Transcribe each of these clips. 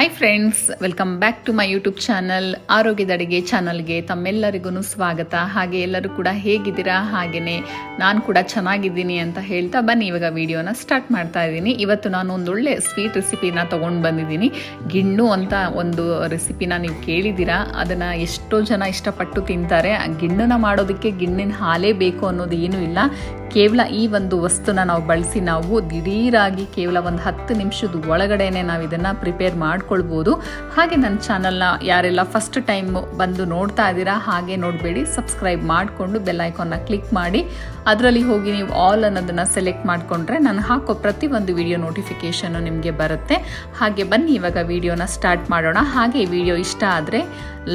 Hi friends welcome back to my YouTube channel ಆರೋಗ್ಯದ ಅಡುಗೆ ಚಾನಲ್ಗೆ ತಮ್ಮೆಲ್ಲರಿಗೂ ಸ್ವಾಗತ. ಹಾಗೆ ಎಲ್ಲರೂ ಕೂಡ ಹೇಗಿದ್ದೀರಾ? ಹಾಗೆಯೇ ನಾನು ಕೂಡ ಚೆನ್ನಾಗಿದ್ದೀನಿ ಅಂತ ಹೇಳ್ತಾ ಬನ್ನಿ. ಇವಾಗ ವಿಡಿಯೋನ ಸ್ಟಾರ್ಟ್ ಮಾಡ್ತಾ ಇದ್ದೀನಿ. ಇವತ್ತು ನಾನು ಒಂದೊಳ್ಳೆ ಸ್ವೀಟ್ ರೆಸಿಪಿನ ತೊಗೊಂಡು ಬಂದಿದ್ದೀನಿ. ಗಿಣ್ಣು ಅಂತ ಒಂದು ರೆಸಿಪಿನ ನೀವು ಕೇಳಿದ್ದೀರಾ? ಅದನ್ನು ಎಷ್ಟೋ ಜನ ಇಷ್ಟಪಟ್ಟು ತಿಂತಾರೆ. ಆ ಗಿಣ್ಣನ್ನ ಮಾಡೋದಕ್ಕೆ ಗಿಣ್ಣಿನ ಹಾಲೇ ಬೇಕು ಅನ್ನೋದು ಏನೂ ಇಲ್ಲ. ಕೇವಲ ಈ ಒಂದು ವಸ್ತುನ ನಾವು ಬಳಸಿ ನಾವು ದಿಢೀರಾಗಿ ಕೇವಲ ಒಂದು ಹತ್ತು ನಿಮಿಷದ ಒಳಗಡೆನೆ ನಾವು ಇದನ್ನು ಪ್ರಿಪೇರ್ ಮಾಡ್ಕೊಳ್ಬೋದು. ಹಾಗೆ ನನ್ನ ಚಾನಲ್ನ ಯಾರೆಲ್ಲ ಫಸ್ಟ್ ಟೈಮ್ ಬಂದು ನೋಡ್ತಾ ಇದ್ದೀರಾ, ಹಾಗೆ ನೋಡಬೇಡಿ ಸಬ್ಸ್ಕ್ರೈಬ್ ಮಾಡಿಕೊಂಡು ಬೆಲ್ ಐಕಾನ್ನ ಕ್ಲಿಕ್ ಮಾಡಿ. ಅದರಲ್ಲಿ ಹೋಗಿ ನೀವು ಆಲ್ ಅನ್ನೋದನ್ನು ಸೆಲೆಕ್ಟ್ ಮಾಡಿಕೊಂಡ್ರೆ ನಾನು ಹಾಕೋ ಪ್ರತಿ ಒಂದು ವಿಡಿಯೋ ನೋಟಿಫಿಕೇಷನ್ನು ನಿಮಗೆ ಬರುತ್ತೆ. ಹಾಗೆ ಬನ್ನಿ, ಇವಾಗ ವಿಡಿಯೋನ ಸ್ಟಾರ್ಟ್ ಮಾಡೋಣ. ಹಾಗೆ ಈ ವಿಡಿಯೋ ಇಷ್ಟ ಆದರೆ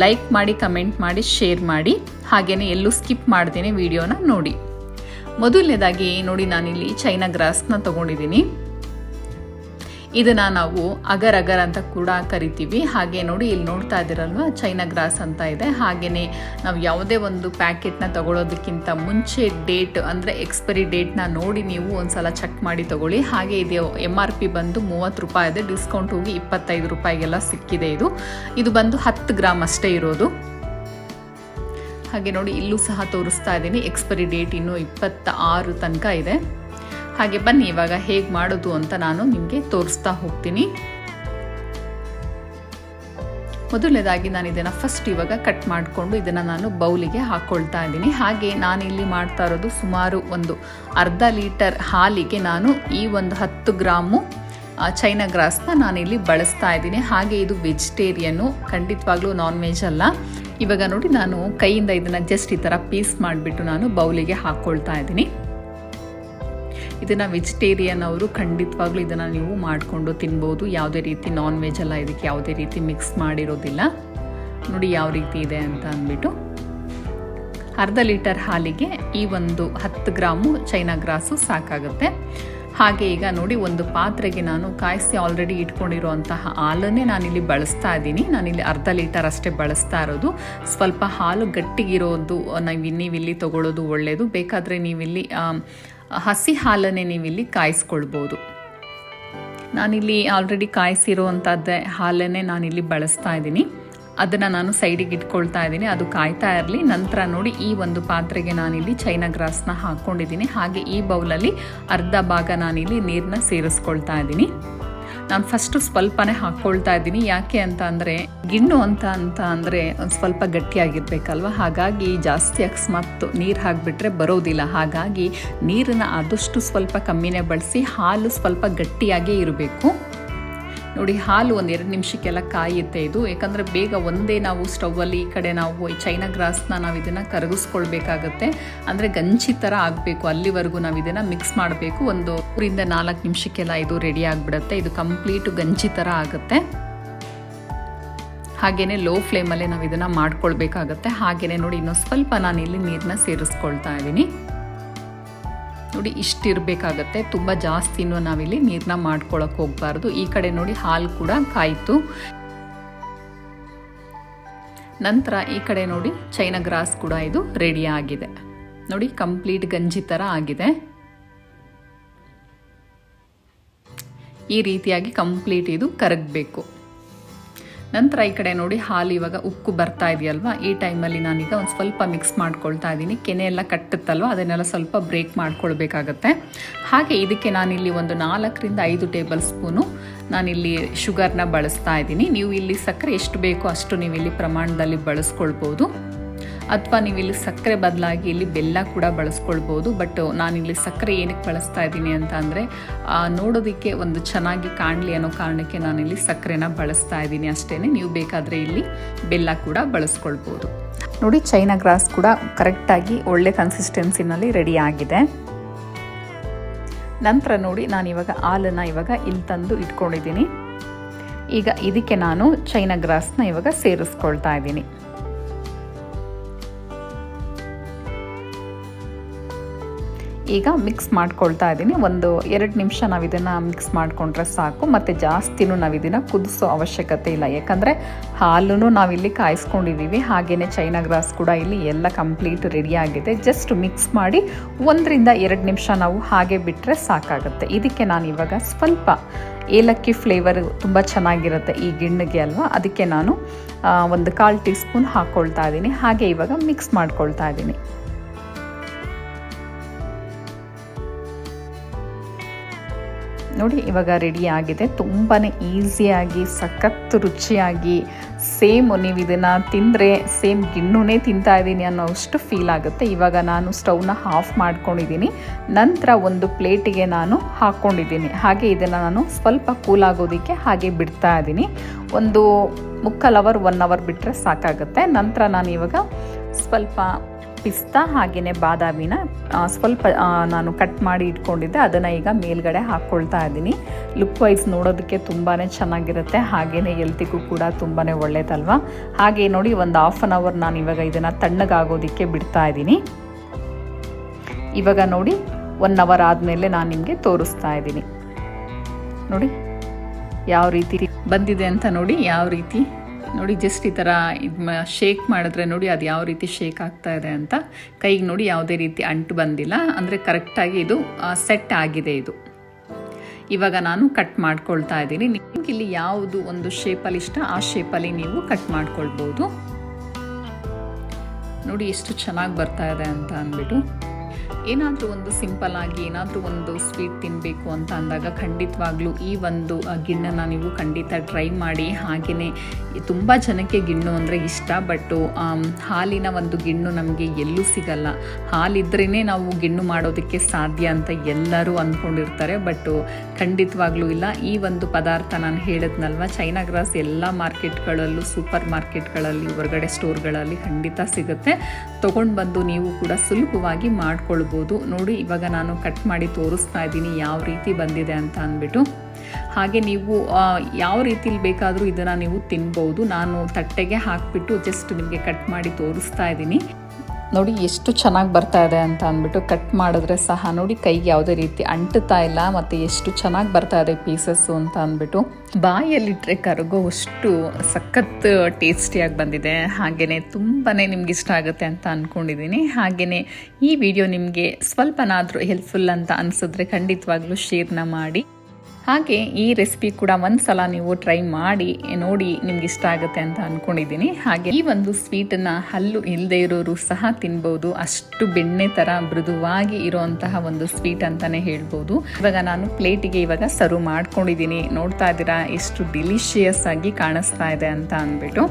ಲೈಕ್ ಮಾಡಿ ಕಮೆಂಟ್ ಮಾಡಿ ಶೇರ್ ಮಾಡಿ. ಹಾಗೆಯೇ ಎಲ್ಲೂ ಸ್ಕಿಪ್ ಮಾಡ್ತೀನಿ ವಿಡಿಯೋನ ನೋಡಿ. ಮೊದಲನೇದಾಗಿ ನೋಡಿ ನಾನಿಲ್ಲಿ ಚೈನಾ ಗ್ರಾಸ್ನ ತಗೊಂಡಿದ್ದೀನಿ. ಇದನ್ನು ನಾವು ಅಗರ್ ಅಗರ್ ಅಂತ ಕೂಡ ಕರಿತೀವಿ. ಹಾಗೆ ನೋಡಿ ಇಲ್ಲಿ ನೋಡ್ತಾ ಇದ್ದೀರಲ್ವ ಚೈನಾ ಗ್ರಾಸ್ ಅಂತ ಇದೆ. ಹಾಗೆಯೇ ನಾವು ಯಾವುದೇ ಒಂದು ಪ್ಯಾಕೆಟ್ನ ತಗೊಳ್ಳೋದಕ್ಕಿಂತ ಮುಂಚೆ ಡೇಟ್ ಅಂದರೆ ಎಕ್ಸ್ಪೈರಿ ಡೇಟ್ನ ನೋಡಿ ನೀವು ಒಂದ್ಸಲ ಚೆಕ್ ಮಾಡಿ ತಗೊಳ್ಳಿ. ಹಾಗೆ ಇದು ಎಂ ಆರ್ ಪಿ ಬಂದು ಮೂವತ್ತು ರೂಪಾಯಿ ಇದೆ ಡಿಸ್ಕೌಂಟ್ ಹೋಗಿ ಇಪ್ಪತ್ತೈದು ರೂಪಾಯಿಗೆಲ್ಲ ಸಿಕ್ಕಿದೆ ಇದು. ಇದು ಬಂದು ಹತ್ತು ಗ್ರಾಮ್ ಅಷ್ಟೇ ಇರೋದು. ಹಾಗೆ ನೋಡಿ ಇಲ್ಲೂ ಸಹ ತೋರಿಸ್ತಾ ಇದ್ದೀನಿ. ಎಕ್ಸ್ಪೈರಿ ಡೇಟ್ ಇನ್ನು ಇಪ್ಪತ್ತ ಆರು ತನಕ ಇದೆ. ಹಾಗೆ ಬನ್ನಿ, ಇವಾಗ ಹೇಗೆ ಮಾಡೋದು ಅಂತ ನಾನು ನಿಮಗೆ ತೋರಿಸ್ತಾ ಹೋಗ್ತೀನಿ. ಮೊದಲನೇದಾಗಿ ನಾನು ಇದನ್ನು ಫಸ್ಟ್ ಇವಾಗ ಕಟ್ ಮಾಡಿಕೊಂಡು ಇದನ್ನು ನಾನು ಬೌಲಿಗೆ ಹಾಕ್ಕೊಳ್ತಾ ಇದ್ದೀನಿ. ಹಾಗೆ ನಾನಿಲ್ಲಿ ಮಾಡ್ತಾ ಇರೋದು ಸುಮಾರು ಒಂದು ಅರ್ಧ ಲೀಟರ್ ಹಾಲಿಗೆ ನಾನು ಈ ಒಂದು ಹತ್ತು ಗ್ರಾಮು ಚೈನಾ ಗ್ರಾಸ್ನ ಇಲ್ಲಿ ಬಳಸ್ತಾ ಇದ್ದೀನಿ. ಹಾಗೆ ಇದು ವೆಜಿಟೇರಿಯನ್ನು ಖಂಡಿತವಾಗ್ಲೂ ನಾನ್ ವೆಜ್ ಅಲ್ಲ. ಇವಾಗ ನೋಡಿ ನಾನು ಕೈಯಿಂದ ಇದನ್ನು ಜಸ್ಟ್ ಈ ಥರ ಪೀಸ್ ಮಾಡಿಬಿಟ್ಟು ನಾನು ಬೌಲಿಗೆ ಹಾಕ್ಕೊಳ್ತಾ ಇದ್ದೀನಿ. ಇದನ್ನು ವೆಜಿಟೇರಿಯನ್ ಅವರು ಖಂಡಿತವಾಗ್ಲೂ ಇದನ್ನು ನೀವು ಮಾಡಿಕೊಂಡು ತಿನ್ಬೋದು. ಯಾವುದೇ ರೀತಿ ನಾನ್ ವೆಜ್ ಎಲ್ಲ ಇದಕ್ಕೆ ಯಾವುದೇ ರೀತಿ ಮಿಕ್ಸ್ ಮಾಡಿರೋದಿಲ್ಲ. ನೋಡಿ ಯಾವ ರೀತಿ ಇದೆ ಅಂತ ಅಂದ್ಬಿಟ್ಟು. ಅರ್ಧ ಲೀಟರ್ ಹಾಲಿಗೆ ಈ ಒಂದು ಹತ್ತು ಗ್ರಾಮು ಚೈನಾ ಗ್ರಾಸು ಸಾಕಾಗುತ್ತೆ. ಹಾಗೆ ಈಗ ನೋಡಿ ಒಂದು ಪಾತ್ರೆಗೆ ನಾನು ಕಾಯಿಸಿ ಆಲ್ರೆಡಿ ಇಟ್ಕೊಂಡಿರುವಂತಹ ಹಾಲನ್ನೇ ನಾನಿಲ್ಲಿ ಬಳಸ್ತಾ ಇದ್ದೀನಿ. ನಾನಿಲ್ಲಿ ಅರ್ಧ ಲೀಟರ್ ಅಷ್ಟೇ ಬಳಸ್ತಾ ಇರೋದು. ಸ್ವಲ್ಪ ಹಾಲು ಗಟ್ಟಿಗಿರೋದು ನಾವು ನೀವಿಲ್ಲಿ ತಗೊಳ್ಳೋದು ಒಳ್ಳೆಯದು ಬೇಕಾದರೆ ನೀವಿಲ್ಲಿ ಹಸಿ ಹಾಲನ್ನೇ ನೀವಿಲ್ಲಿ ಕಾಯಿಸ್ಕೊಳ್ಬೋದು. ನಾನಿಲ್ಲಿ ಆಲ್ರೆಡಿ ಕಾಯಿಸಿರುವಂಥದ್ದೇ ಹಾಲನ್ನೇ ನಾನಿಲ್ಲಿ ಬಳಸ್ತಾ ಇದ್ದೀನಿ. ಅದನ್ನು ನಾನು ಸೈಡಿಗೆ ಇಟ್ಕೊಳ್ತಾ ಇದ್ದೀನಿ. ಅದು ಕಾಯ್ತಾ ಇರಲಿ. ನಂತರ ನೋಡಿ ಈ ಒಂದು ಪಾತ್ರೆಗೆ ನಾನಿಲ್ಲಿ ಚೈನಾ ಗ್ರಾಸ್ನ ಹಾಕ್ಕೊಂಡಿದ್ದೀನಿ. ಹಾಗೆ ಈ ಬೌಲಲ್ಲಿ ಅರ್ಧ ಭಾಗ ನಾನಿಲ್ಲಿ ನೀರನ್ನ ಸೇರಿಸ್ಕೊಳ್ತಾ ಇದ್ದೀನಿ. ನಾನು ಫಸ್ಟು ಸ್ವಲ್ಪನೇ ಹಾಕ್ಕೊಳ್ತಾ ಇದ್ದೀನಿ. ಯಾಕೆ ಅಂತ ಅಂದರೆ, ಗಿಣ್ಣು ಅಂತ ಅಂತ ಅಂದರೆ ಒಂದು ಸ್ವಲ್ಪ ಗಟ್ಟಿಯಾಗಿರ್ಬೇಕಲ್ವ? ಹಾಗಾಗಿ ಜಾಸ್ತಿ ಅಕಸ್ಮಾತ್ ನೀರು ಹಾಕಿಬಿಟ್ರೆ ಬರೋದಿಲ್ಲ. ಹಾಗಾಗಿ ನೀರನ್ನು ಆದಷ್ಟು ಸ್ವಲ್ಪ ಕಮ್ಮಿನೇ ಬಳಸಿ ಹಾಲು ಸ್ವಲ್ಪ ಗಟ್ಟಿಯಾಗೇ ಇರಬೇಕು. ನೋಡಿ, ಹಾಲು ಒಂದು ಎರಡು ನಿಮಿಷಕ್ಕೆಲ್ಲ ಕಾಯುತ್ತೆ ಇದು. ಯಾಕಂದರೆ ಬೇಗ ಒಂದೇ ನಾವು ಸ್ಟೌವಲ್ಲಿ ಈ ಕಡೆ ನಾವು ಚೈನಾ ಗ್ರಾಸ್ನ ನಾವು ಇದನ್ನು ಕರಗಿಸ್ಕೊಳ್ಬೇಕಾಗತ್ತೆ. ಅಂದರೆ ಗಂಜಿ ಥರ ಆಗಬೇಕು. ಅಲ್ಲಿವರೆಗೂ ನಾವು ಇದನ್ನು ಮಿಕ್ಸ್ ಮಾಡಬೇಕು. ಒಂದು ಮೂರಿಂದ ನಾಲ್ಕು ನಿಮಿಷಕ್ಕೆಲ್ಲ ಇದು ರೆಡಿ ಆಗಿಬಿಡುತ್ತೆ. ಇದು ಕಂಪ್ಲೀಟು ಗಂಜಿ ಥರ ಆಗುತ್ತೆ. ಹಾಗೆಯೇ ಲೋ ಫ್ಲೇಮಲ್ಲೇ ನಾವು ಇದನ್ನು ಮಾಡ್ಕೊಳ್ಬೇಕಾಗತ್ತೆ. ಹಾಗೆಯೇ ನೋಡಿ, ಇನ್ನೊಂದು ಸ್ವಲ್ಪ ನಾನು ಇಲ್ಲಿ ನೀರನ್ನ ಸೇರಿಸ್ಕೊಳ್ತಾ ಇದ್ದೀನಿ. ನೋಡಿ ಇಷ್ಟಿರಬೇಕಾಗತ್ತೆ ತುಂಬ ಜಾಸ್ತಿನೂ ನಾವಿಲ್ಲಿ ನೀರನ್ನ ಮಾಡ್ಕೊಳಕ್ಕೆ ಹೋಗಬಾರ್ದು. ಈ ಕಡೆ ನೋಡಿ ಹಾಲು ಕೂಡ ಕಾಯಿತು. ನಂತರ ಈ ಕಡೆ ನೋಡಿ ಚೈನಾ ಗ್ರಾಸ್ ಕೂಡ ಇದು ರೆಡಿ ಆಗಿದೆ. ನೋಡಿ ಕಂಪ್ಲೀಟ್ ಗಂಜಿ ಥರ ಆಗಿದೆ. ಈ ರೀತಿಯಾಗಿ ಕಂಪ್ಲೀಟ್ ಇದು ಕರಗಬೇಕು. ನಂತರ ಈ ಕಡೆ ನೋಡಿ ಹಾಲು ಇವಾಗ ಉಕ್ಕು ಬರ್ತಾ ಇದೆಯಲ್ವಾ? ಈ ಟೈಮಲ್ಲಿ ನಾನೀಗ ಒಂದು ಸ್ವಲ್ಪ ಮಿಕ್ಸ್ ಮಾಡ್ಕೊಳ್ತಾ ಇದ್ದೀನಿ ಕೆನೆ ಎಲ್ಲ ಕಟ್ಟುತ್ತಲ್ವ? ಅದನ್ನೆಲ್ಲ ಸ್ವಲ್ಪ ಬ್ರೇಕ್ ಮಾಡ್ಕೊಳ್ಬೇಕಾಗತ್ತೆ. ಹಾಗೆ ಇದಕ್ಕೆ ನಾನಿಲ್ಲಿ ಒಂದು ನಾಲ್ಕರಿಂದ ಐದು ಟೇಬಲ್ ಸ್ಪೂನು ನಾನಿಲ್ಲಿ ಶುಗರ್ನ ಬಳಸ್ತಾ ಇದ್ದೀನಿ ನೀವು ಇಲ್ಲಿ ಸಕ್ಕರೆ ಎಷ್ಟು ಬೇಕೋ ಅಷ್ಟು ನೀವು ಇಲ್ಲಿ ಪ್ರಮಾಣದಲ್ಲಿ ಬಳಸ್ಕೊಳ್ಬೋದು. ಅಥವಾ ನೀವು ಇಲ್ಲಿ ಸಕ್ಕರೆ ಬದಲಾಗಿ ಇಲ್ಲಿ ಬೆಲ್ಲ ಕೂಡ ಬಳಸ್ಕೊಳ್ಬೋದು, ಬಟ್ ನಾನಿಲ್ಲಿ ಸಕ್ಕರೆ ಏನಕ್ಕೆ ಬಳಸ್ತಾ ಇದ್ದೀನಿ ಅಂತ ಅಂದರೆ ನೋಡೋದಕ್ಕೆ ಒಂದು ಚೆನ್ನಾಗಿ ಕಾಣಲಿ ಅನ್ನೋ ಕಾರಣಕ್ಕೆ ನಾನಿಲ್ಲಿ ಸಕ್ಕರೆನ ಬಳಸ್ತಾ ಇದ್ದೀನಿ ಅಷ್ಟೇ ನೀವು ಬೇಕಾದರೆ ಇಲ್ಲಿ ಬೆಲ್ಲ ಕೂಡ ಬಳಸ್ಕೊಳ್ಬೋದು. ನೋಡಿ, ಚೈನಾ ಗ್ರಾಸ್ ಕೂಡ ಕರೆಕ್ಟಾಗಿ ಒಳ್ಳೆ ಕನ್ಸಿಸ್ಟೆನ್ಸಿನಲ್ಲಿ ರೆಡಿ ಆಗಿದೆ. ನಂತರ ನೋಡಿ, ನಾನು ಇವಾಗ ಹಾಲನ್ನು ಇವಾಗ ಇಲ್ಲಿ ತಂದು ಇಟ್ಕೊಂಡಿದ್ದೀನಿ. ಈಗ ಇದಕ್ಕೆ ನಾನು ಚೈನಾ ಗ್ರಾಸ್ನ ಇವಾಗ ಸೇರಿಸ್ಕೊಳ್ತಾ ಇದ್ದೀನಿ. ಈಗ ಮಿಕ್ಸ್ ಮಾಡ್ಕೊಳ್ತಾ ಇದ್ದೀನಿ ಒಂದು ಎರಡು ನಿಮಿಷ ನಾವು ಇದನ್ನು ಮಿಕ್ಸ್ ಮಾಡಿಕೊಂಡ್ರೆ ಸಾಕು. ಮತ್ತು ಜಾಸ್ತಿನೂ ನಾವು ಇದನ್ನು ಕುದಿಸೋ ಅವಶ್ಯಕತೆ ಇಲ್ಲ. ಯಾಕಂದರೆ ಹಾಲೂ ನಾವಿಲ್ಲಿ ಕಾಯಿಸ್ಕೊಂಡಿದ್ದೀವಿ ಹಾಗೆಯೇ ಚೈನಾ ಗ್ರಾಸ್ ಕೂಡ ಇಲ್ಲಿ ಎಲ್ಲ ಕಂಪ್ಲೀಟ್ ರೆಡಿಯಾಗಿದೆ ಜಸ್ಟ್ ಮಿಕ್ಸ್ ಮಾಡಿ ಒಂದರಿಂದ ಎರಡು ನಿಮಿಷ ನಾವು ಹಾಗೆ ಬಿಟ್ಟರೆ ಸಾಕಾಗುತ್ತೆ. ಇದಕ್ಕೆ ನಾನು ಇವಾಗ ಸ್ವಲ್ಪ ಏಲಕ್ಕಿ ಫ್ಲೇವರ್ ತುಂಬ ಚೆನ್ನಾಗಿರುತ್ತೆ ಈ ಗಿಣ್ಣಿಗೆ ಅಲ್ವಾ? ಅದಕ್ಕೆ ನಾನು ಒಂದು ಕಾಲು ಟೀ ಸ್ಪೂನ್ ಹಾಕ್ಕೊಳ್ತಾ ಇದ್ದೀನಿ ಹಾಗೆ ಇವಾಗ ಮಿಕ್ಸ್ ಮಾಡ್ಕೊಳ್ತಾ ಇದ್ದೀನಿ ನೋಡಿ, ಇವಾಗ ರೆಡಿ ಆಗಿದೆ. ತುಂಬಾ ಈಸಿಯಾಗಿ ಸಖತ್ ರುಚಿಯಾಗಿ ಸೇಮ್ ನೀವು ಇದನ್ನು ತಿಂದರೆ ಸೇಮ್ ಗಿಣ್ಣುನೇ ತಿಂತಾ ಇದ್ದೀನಿ ಅನ್ನೋ ಅಷ್ಟು ಫೀಲ್ ಆಗುತ್ತೆ. ಇವಾಗ ನಾನು ಸ್ಟವ್ನ ಆಫ್ ಮಾಡ್ಕೊಂಡಿದ್ದೀನಿ ನಂತರ ಒಂದು ಪ್ಲೇಟಿಗೆ ನಾನು ಹಾಕ್ಕೊಂಡಿದ್ದೀನಿ ಹಾಗೆ ಇದನ್ನು ನಾನು ಸ್ವಲ್ಪ ಕೂಲ್ ಆಗೋದಕ್ಕೆ ಹಾಗೆ ಬಿಡ್ತಾ ಇದ್ದೀನಿ ಒಂದು ಮುಕ್ಕಾಲು ಅವರ್ ಒನ್ ಅವರ್ ಬಿಟ್ಟರೆ ಸಾಕಾಗುತ್ತೆ. ನಂತರ ನಾನು ಇವಾಗ ಸ್ವಲ್ಪ ಪಿಸ್ತಾ ಹಾಗೆಯೇ ಬಾದಾಮಿನ ಸ್ವಲ್ಪ ನಾನು ಕಟ್ ಮಾಡಿ ಇಟ್ಕೊಂಡಿದ್ದೆ. ಅದನ್ನು ಈಗ ಮೇಲ್ಗಡೆ ಹಾಕ್ಕೊಳ್ತಾ ಇದ್ದೀನಿ. ಲುಕ್ ವೈಸ್ ನೋಡೋದಕ್ಕೆ ತುಂಬಾ ಚೆನ್ನಾಗಿರುತ್ತೆ. ಹಾಗೆಯೇ ಎಲ್ತಿಗೂ ಕೂಡ ತುಂಬಾ ಒಳ್ಳೇದಲ್ವ? ಹಾಗೆ ನೋಡಿ, ಒಂದು ಹಾಫ್ ಆನ್ ಅವರ್ ನಾನು ಇವಾಗ ಇದನ್ನು ತಣ್ಣಗಾಗೋದಕ್ಕೆ ಬಿಡ್ತಾ ಇದ್ದೀನಿ. ಇವಾಗ ನೋಡಿ ಒನ್ ಅವರ್ ಆದಮೇಲೆ ನಾನು ನಿಮಗೆ ತೋರಿಸ್ತಾ ಇದ್ದೀನಿ. ನೋಡಿ, ಯಾವ ರೀತಿ ಬಂದಿದೆ ಅಂತ ನೋಡಿ, ಯಾವ ರೀತಿ ನೋಡಿ ಜಸ್ಟ್ ಈ ಥರ ಇದು ಶೇಕ್ ಮಾಡಿದ್ರೆ ನೋಡಿ ಅದು ಯಾವ ರೀತಿ ಶೇಕ್ ಆಗ್ತಾ ಇದೆ ಅಂತ. ಕೈಗೆ ನೋಡಿ ಯಾವುದೇ ರೀತಿ ಅಂಟು ಬಂದಿಲ್ಲ. ಅಂದರೆ ಕರೆಕ್ಟಾಗಿ ಇದು ಸೆಟ್ ಆಗಿದೆ ಇದು. ಇವಾಗ ನಾನು ಕಟ್ ಮಾಡ್ಕೊಳ್ತಾ ಇದ್ದೀನಿ. ನಿಮ್ಗೆ ಇಲ್ಲಿ ಯಾವುದು ಒಂದು ಶೇಪಲ್ಲಿ ಇಷ್ಟ, ಆ ಶೇಪಲ್ಲಿ ನೀವು ಕಟ್ ಮಾಡ್ಕೊಳ್ಬೋದು. ನೋಡಿ, ಎಷ್ಟು ಚೆನ್ನಾಗಿ ಬರ್ತಾ ಇದೆ ಅಂತ ಅಂದ್ಬಿಟ್ಟು. ಏನಾದರೂ ಒಂದು ಸಿಂಪಲ್ ಆಗಿ, ಏನಾದರೂ ಒಂದು ಸ್ವೀಟ್ ತಿನ್ನಬೇಕು ಅಂತ ಅಂದಾಗ ಖಂಡಿತವಾಗ್ಲೂ ಈ ಒಂದು ಗಿಣ್ಣನ ನೀವು ಖಂಡಿತ ಟ್ರೈ ಮಾಡಿ. ಹಾಗೆಯೇ ತುಂಬ ಜನಕ್ಕೆ ಗಿಣ್ಣು ಅಂದರೆ ಇಷ್ಟ ಬಟ್ಟು ಹಾಲಿನ ಒಂದು ಗಿಣ್ಣು ನಮಗೆ ಎಲ್ಲೂ ಸಿಗಲ್ಲ. ಹಾಲಿದ್ರೇ ನಾವು ಗಿಣ್ಣು ಮಾಡೋದಕ್ಕೆ ಸಾಧ್ಯ ಅಂತ ಎಲ್ಲರೂ ಅಂದ್ಕೊಂಡಿರ್ತಾರೆ ಬಟ್ಟು ಖಂಡಿತವಾಗ್ಲೂ ಇಲ್ಲ. ಈ ಒಂದು ಪದಾರ್ಥ ನಾನು ಹೇಳಿದ್ನಲ್ವ, ಚೈನಾ ಗ್ರಾಸ್ ಎಲ್ಲ ಮಾರ್ಕೆಟ್ಗಳಲ್ಲೂ, ಸೂಪರ್ ಮಾರ್ಕೆಟ್ಗಳಲ್ಲಿ, ಹೊರಗಡೆ ಸ್ಟೋರ್ಗಳಲ್ಲಿ ಖಂಡಿತ ಸಿಗುತ್ತೆ. ತೊಗೊಂಡು ಬಂದು ನೀವು ಕೂಡ ಸುಲಭವಾಗಿ ಮಾಡ್ಕೊಳ್ಬೋದು. ನೋಡಿ, ಇವಾಗ ನಾನು ಕಟ್ ಮಾಡಿ ತೋರಿಸ್ತಾ ಇದ್ದೀನಿ ಯಾವ ರೀತಿ ಬಂದಿದೆ ಅಂತ ಅಂದ್ಬಿಟ್ಟು. ಹಾಗೆ ನೀವು ಯಾವ ರೀತಿಲಿ ಬೇಕಾದರೂ ಇದನ್ನು ನೀವು ತಿನ್ಬೋದು. ನಾನು ತಟ್ಟೆಗೆ ಹಾಕಿಬಿಟ್ಟು ಜಸ್ಟ್ ನಿಮಗೆ ಕಟ್ ಮಾಡಿ ತೋರಿಸ್ತಾ ಇದ್ದೀನಿ. ನೋಡಿ ಎಷ್ಟು ಚೆನ್ನಾಗಿ ಬರ್ತಾ ಇದೆ ಅಂತ ಅಂದ್ಬಿಟ್ಟು ಕಟ್ ಮಾಡಿದ್ರೆ ಸಹ ನೋಡಿ ಕೈಗೆ ಯಾವುದೇ ರೀತಿ ಅಂಟುತ್ತಾ ಇಲ್ಲ ಮತ್ತು ಎಷ್ಟು ಚೆನ್ನಾಗಿ ಬರ್ತಾ ಇದೆ ಪೀಸಸ್ಸು ಅಂತ ಅಂದ್ಬಿಟ್ಟು. ಬಾಯಲ್ಲಿಟ್ಟರೆ ಕರಗೋವಷ್ಟು ಸಖತ್ ಟೇಸ್ಟಿಯಾಗಿ ಬಂದಿದೆ. ಹಾಗೆಯೇ ತುಂಬಾ ನಿಮ್ಗೆ ಇಷ್ಟ ಆಗುತ್ತೆ ಅಂತ ಅಂದ್ಕೊಂಡಿದ್ದೀನಿ ಹಾಗೆಯೇ ಈ ವಿಡಿಯೋ ನಿಮಗೆ ಸ್ವಲ್ಪನಾದರೂ ಹೆಲ್ಪ್ಫುಲ್ ಅಂತ ಅನಿಸಿದ್ರೆ ಖಂಡಿತವಾಗ್ಲೂ ಶೇರ್ನ ಮಾಡಿ. ಹಾಗೆ ಈ ರೆಸಿಪಿ ಕೂಡ ಒಂದು ಸಲ ನೀವು ಟ್ರೈ ಮಾಡಿ, ನೋಡಿ ನಿಮ್ಗೆ ಇಷ್ಟ ಆಗುತ್ತೆ ಅಂತ ಅಂದ್ಕೊಂಡಿದ್ದೀನಿ ಹಾಗೆ ಈ ಒಂದು ಸ್ವೀಟನ್ನು ಹಲ್ಲು ಇಲ್ಲದೆ ಇರೋರು ಸಹ ತಿನ್ಬೋದು. ಅಷ್ಟು ಬೆಣ್ಣೆ ಥರ ಮೃದುವಾಗಿ ಇರುವಂತಹ ಒಂದು ಸ್ವೀಟ್ ಅಂತಲೇ ಹೇಳ್ಬೋದು. ಇವಾಗ ನಾನು ಪ್ಲೇಟಿಗೆ ಇವಾಗ ಸರ್ವ್ ಮಾಡ್ಕೊಂಡಿದ್ದೀನಿ. ನೋಡ್ತಾ ಇದ್ದೀರಾ, ಎಷ್ಟು ಡಿಲಿಷಿಯಸ್ ಆಗಿ ಕಾಣಿಸ್ತಾ ಇದೆ ಅಂತ ಅಂದ್ಬಿಟ್ಟು.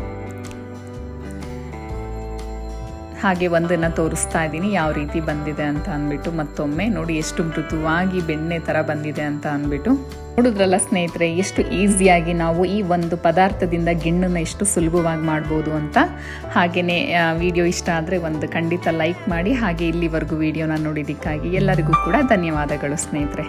ಹಾಗೆ ಒಂದನ್ನು ತೋರಿಸ್ತಾ ಇದ್ದೀನಿ. ಯಾವ ರೀತಿ ಬಂದಿದೆ ಅಂತ ಅಂದ್ಬಿಟ್ಟು ಮತ್ತೊಮ್ಮೆ ನೋಡಿ ಎಷ್ಟು ಮೃದುವಾಗಿ ಬೆಣ್ಣೆ ಥರ ಬಂದಿದೆ ಅಂತ ಅಂದ್ಬಿಟ್ಟು. ನೋಡಿದ್ರಲ್ಲ ಸ್ನೇಹಿತರೆ, ಎಷ್ಟು ಈಸಿಯಾಗಿ ನಾವು ಈ ಒಂದು ಪದಾರ್ಥದಿಂದ ಗಿಣ್ಣನ್ನು ಎಷ್ಟು ಸುಲಭವಾಗಿ ಮಾಡ್ಬೋದು ಅಂತ. ಹಾಗೆಯೇ ವಿಡಿಯೋ ಇಷ್ಟ ಆದರೆ ಒಂದು ಖಂಡಿತ ಲೈಕ್ ಮಾಡಿ, ಹಾಗೆ ಇಲ್ಲಿವರೆಗೂ ವಿಡಿಯೋನ ನೋಡಿದ್ದಕ್ಕಾಗಿ ಎಲ್ಲರಿಗೂ ಕೂಡ ಧನ್ಯವಾದಗಳು ಸ್ನೇಹಿತರೆ.